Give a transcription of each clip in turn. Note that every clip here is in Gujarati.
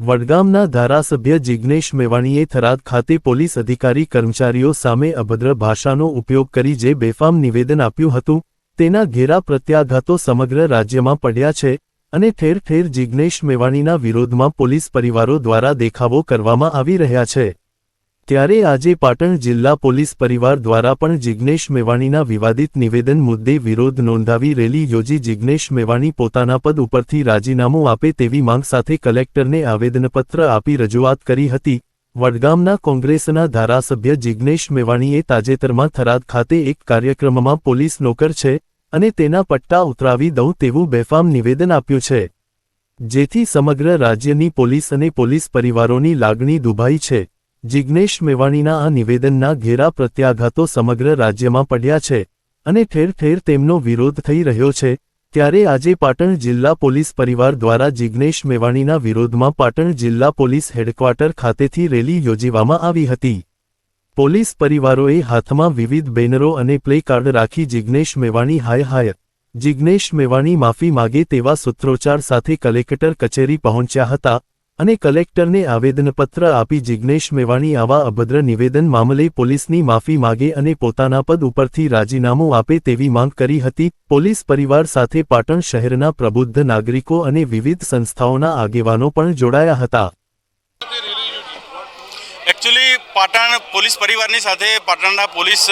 વડગામના ધારાસભ્ય જિગ્નેશ મેવાણીએ થરાદ ખાતે પોલીસ અધિકારી કર્મચારીઓ સામે અભદ્ર ભાષાનો ઉપયોગ કરી જે બેફામ નિવેદન આપ્યું હતું, તેના ઘેરા પ્રત્યાઘાતો સમગ્ર રાજ્યમાં પડ્યા છે અને ઠેર ઠેર જિગ્નેશ મેવાણીના વિરોધમાં પોલીસ પરિવારો દ્વારા દેખાવો કરવામાં આવી રહ્યા છે. ત્યારે આજે પાટણ જિલ્લા પોલીસ પરિવાર દ્વારા પણ જિગ્નેશ મેવાણીના વિવાદિત નિવેદન મુદ્દે વિરોધ નોંધાવી રેલી યોજી જિજ્ઞેશ મેવાણી પોતાના પદ ઉપરથી રાજીનામું આપે તેવી માંગ સાથે કલેક્ટરને આવેદનપત્ર આપી રજૂઆત કરી હતી. વડગામના કોંગ્રેસના ધારાસભ્ય જિજ્ઞેશ મેવાણીએ તાજેતરમાં થરાદ ખાતે એક કાર્યક્રમમાં પોલીસ નોકર છે અને તેના પટ્ટા ઉતરાવી દઉં તેવું બેફામ નિવેદન આપ્યું છે. જેથી સમગ્ર રાજ્યની પોલીસ અને પોલીસ પરિવારોની લાગણી દુભાઈ છે. જિગ્નેશ મેવાણીના આ નિવેદનના ઘેરા પ્રત્યાઘાતો સમગ્ર રાજ્યમાં પડ્યા છે અને ઠેર ઠેર તેમનો વિરોધ થઈ રહ્યો છે, ત્યારે આજે પાટણ જિલ્લા પોલીસ પરિવાર દ્વારા જિગ્નેશ મેવાણીના વિરોધમાં પાટણ જિલ્લા પોલીસ હેડક્વાર્ટર ખાતેથી રેલી યોજવામાં આવી હતી. પોલીસ પરિવારોએ હાથમાં વિવિધ બેનરો અને પ્લે કાર્ડ રાખી જિગ્નેશ મેવાણી હાય હાય, જિગ્નેશ મેવાણી માફી માગે તેવા સૂત્રોચ્ચાર સાથે કલેક્ટર કચેરી પહોંચ્યા હતા અને કલેક્ટરને આવેદનપત્ર આપી જિગ્નેશ મેવાણી આવા અભદ્ર નિવેદન મામલે પોલીસની માફી માગે અને પોતાના પદ ઉપરથી રાજીનામું આપે તેવી માંગ કરી હતી. પોલીસ પરિવાર સાથે પાટણ શહેરના પ્રબુદ્ધ નાગરિકો અને વિવિધ સંસ્થાઓના આગેવાનો પણ જોડાયા હતા. એકચ્યુઅલી પાટણ પોલીસ પરિવારની સાથે પાટણના પોલીસ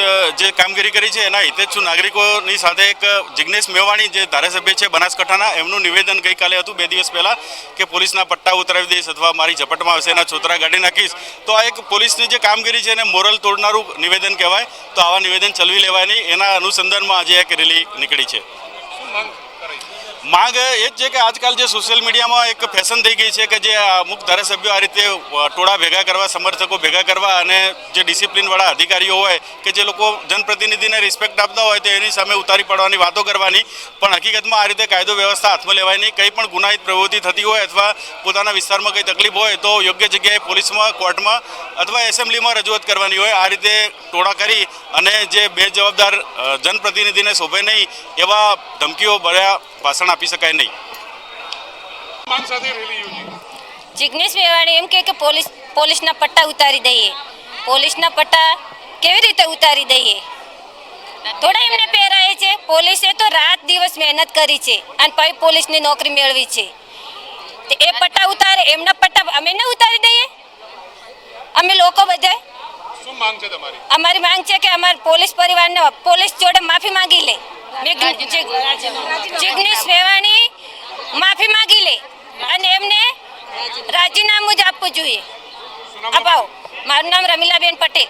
જે કામગીરી કરી છે, એના હિતેચ્છુ નાગરિકોની સાથે એક જિજ્ઞેશ મેવાણી, જે ધારાસભ્ય છે બનાસકાંઠાના, એમનું નિવેદન ગઈકાલે હતું બે દિવસ પહેલાં કે પોલીસના પટ્ટા ઉતરાવી દઈશ અથવા મારી ઝપટમાં આવશે, એના છોતરા ગાડી નાખીશ. તો આ એક પોલીસની જે કામગીરી છે એને મોરલ તોડનારું નિવેદન કહેવાય. તો આવા નિવેદન ચલવી લેવાય નહીં. એના અનુસંધાનમાં આજે એક રેલી નીકળી છે. માંગ એ જ છે કે આજકાલ જે સોશિયલ મીડિયામાં એક ફેશન થઈ ગઈ છે કે જે અમુક ધારાસભ્યો આ રીતે ટોળા ભેગા કરવા, સમર્થકો ભેગા કરવા અને જે ડિસિપ્લિનવાળા અધિકારીઓ હોય કે જે લોકો જનપ્રતિનિધિને રિસ્પેક્ટ આપતા હોય તો એની સામે ઉતારી પડવાની વાતો કરવાની. પણ હકીકતમાં આ રીતે કાયદો વ્યવસ્થા હાથમાં લેવાય નહીં. કંઈ પણ ગુનાહિત પ્રવૃત્તિ થતી હોય અથવા પોતાના વિસ્તારમાં કંઈ તકલીફ હોય તો યોગ્ય જગ્યાએ પોલીસમાં, કોર્ટમાં અથવા એસેમ્બલીમાં રજૂઆત કરવાની હોય. આ રીતે ટોળા કરી અને જે બે જવાબદાર જનપ્રતિનિધિને શોભે નહીં એવા ધમકીઓ ભર્યા ભાષણ આપી શકાય નહીં. જિગ્નેશ મેવાણી એમ કહે કે પોલીસ પોલીસના પટ્ટા ઉતારી દઈએ. પોલીસના પટ્ટા કેવી રીતે ઉતારી દઈએ? થોડા એમને પહેરાય છે. પોલીસે તો રાત દિવસ મહેનત કરી છે અને પછી પોલીસની નોકરી મેળવી છે. તો એ પટ્ટા ઉતારે એમના પટ્ટા અમે ન ઉતારી દઈએ? અમે લોકો બધા શું માંગ છે તમારી? અમારી માંગ છે કે અમારા પોલીસ પરિવારને પોલીસ જોડે માફી માંગી લે. જિગ્નેશ મેવાણી માફી માગી લે અને એમને રાજીનામું જ આપવું જોઈએ. અપાવો. મારું નામ રમીલાબેન પટેલ.